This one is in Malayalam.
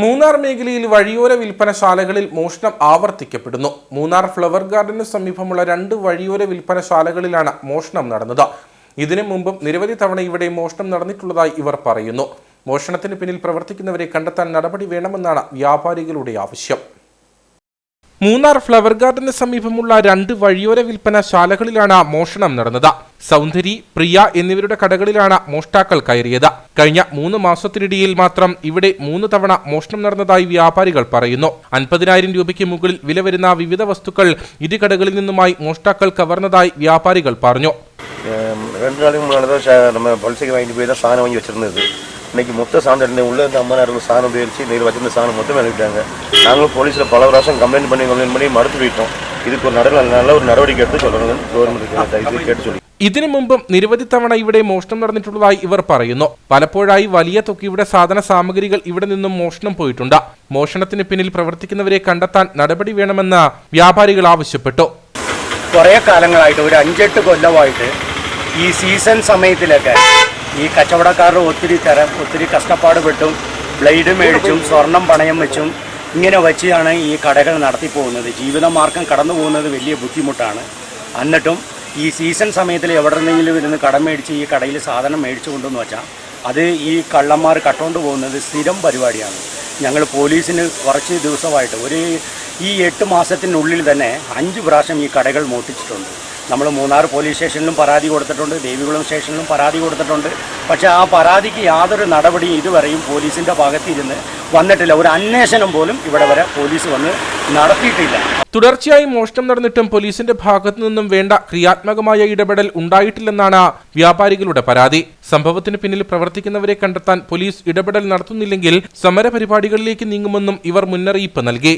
മൂന്നാർ മേഖലയിൽ വഴിയോര വിൽപ്പനശാലകളിൽ മോഷണം ആവർത്തിക്കപ്പെടുന്നു. മൂന്നാർ ഫ്ലവർ ഗാർഡന് സമീപമുള്ള രണ്ട് വഴിയോര വിൽപ്പനശാലകളിലാണ് മോഷണം നടന്നത്. ഇതിനു മുമ്പും നിരവധി തവണ ഇവിടെ മോഷണം നടന്നിട്ടുള്ളതായി ഇവർ പറയുന്നു. മോഷണത്തിന് പിന്നിൽ പ്രവർത്തിക്കുന്നവരെ കണ്ടെത്താൻ നടപടി വേണമെന്നാണ് വ്യാപാരികളുടെ ആവശ്യം. മൂന്നാർ ഫ്ലവർ ഗാർഡന് സമീപമുള്ള രണ്ട് വഴിയോര വിൽപ്പനശാലകളിലാണ് മോഷണം നടന്നത്. സൗന്ദരി പ്രിയ എന്നിവരുടെ കടകളിലാണ് മോഷ്ടാക്കൾ കയറിയത് കഴിഞ്ഞ മൂന്ന് മാസത്തിനിടയിൽ മാത്രം ഇവിടെ മൂന്ന് തവണ മോഷണം നടന്നതായി വ്യാപാരികൾ പറയുന്നു അൻപതിനായിരം രൂപയ്ക്ക് മുകളിൽ വില വരുന്ന വിവിധ വസ്തുക്കൾ ഇരു കടകളിൽ നിന്നുമായി മോഷ്ടാക്കൾ കവർന്നതായി വ്യാപാരികൾ പറഞ്ഞു ஏம், ரெண்டு நாளைக்கு முன்னாடி தான் ச- நம்ம பல்சைக்கு வாங்கிட்டு போய் தான் சாணம் வாங்கி வச்சிருந்தது இன்னைக்கு மொத்த சாணம் இருந்த உள்ளே இருந்த அம்மனார்கள் சாணம் போயிடுச்சு இன்னைக்கு வச்சிருந்த சாணம் மொத்தம் எழுதிட்டாங்க நாங்களும் போலீஸில் பல வருஷம் கம்ப்ளைண்ட் பண்ணி கம்ப்ளைண்ட் பண்ணி மறுத்து போயிட்டோம் இதுக்கு ஒரு நட நல்ல ஒரு நடவடிக்கை எடுத்து சொல்லணும்னு கவர்மெண்ட் இது கேட்டு சொல்லி ഇതിനു മുമ്പും നിരവധി തവണ ഇവിടെ മോഷണം നടന്നിട്ടുള്ളതായി ഇവർ പറയുന്നു. പലപ്പോഴായി വലിയ തുകയുടെ സാധന സാമഗ്രികൾ ഇവിടെ നിന്നും മോഷണം പോയിട്ടുണ്ട്. മോഷണത്തിന് പിന്നിൽ പ്രവർത്തിക്കുന്നവരെ കണ്ടെത്താൻ നടപടി വേണമെന്ന് വ്യാപാരികൾ ആവശ്യപ്പെട്ടു. കുറേ കാലങ്ങളായിട്ട് ഒരു അഞ്ചെട്ട് കൊല്ലമായിട്ട് ഈ സീസൺ സമയത്തിലൊക്കെ ഈ കച്ചവടക്കാരുടെ ഒത്തിരി തരം ഒത്തിരി കഷ്ടപ്പാട് പെട്ടും ബ്ലേഡ് മേടിച്ചും സ്വർണം പണയം വെച്ചും ഇങ്ങനെ വെച്ചാണ് ഈ കടകൾ നടത്തി പോകുന്നത് ജീവിതമാർഗം കടന്നു പോകുന്നത് വലിയ ബുദ്ധിമുട്ടാണ്. എന്നിട്ടും ഈ സീസൺ സമയത്തിൽ എവിടെ നിന്നെങ്കിലും ഇരുന്ന് കടം മേടിച്ച് ഈ കടയിൽ സാധനം മേടിച്ചു കൊണ്ടെന്ന് വെച്ചാൽ അത് ഈ കള്ളന്മാർ കട്ടുകൊണ്ട് പോകുന്നത് സ്ഥിരം പരിപാടിയാണ്. ഞങ്ങൾ പോലീസിന് കുറച്ച് ദിവസമായിട്ട് ഒരു ഈ എട്ട് മാസത്തിനുള്ളിൽ തന്നെ അഞ്ച് പ്രാവശ്യം ഈ കടകൾ മോട്ടിച്ചിട്ടുണ്ട് നമ്മൾ മൂന്നാർ പോലീസ് സ്റ്റേഷനിലും പരാതി കൊടുത്തിട്ടുണ്ട് ദേവികുളം സ്റ്റേഷനിലും പരാതി കൊടുത്തിട്ടുണ്ട്. പക്ഷേ ആ പരാതിക്ക് യാതൊരു നടപടിയും ഇതുവരെയും പോലീസിന്റെ ഭാഗത്തിരുന്ന് വന്നിട്ടില്ല. ഒരു അന്വേഷണം പോലും ഇവിടെ വരെ പോലീസ് വന്ന് നടത്തിയിട്ടില്ല. തുടർച്ചയായി മോഷണം നടന്നിട്ടും പോലീസിന്റെ ഭാഗത്തു നിന്നും വേണ്ട ക്രിയാത്മകമായ ഇടപെടൽ ഉണ്ടായിട്ടില്ലെന്നാണ് വ്യാപാരികളുടെ പരാതി. സംഭവത്തിന് പിന്നിൽ പ്രവർത്തിക്കുന്നവരെ കണ്ടെത്താൻ പോലീസ് ഇടപെടൽ നടത്തുന്നില്ലെങ്കിൽ സമരപരിപാടികളിലേക്ക് നീങ്ങുമെന്നും ഇവർ മുന്നറിയിപ്പ് നൽകി.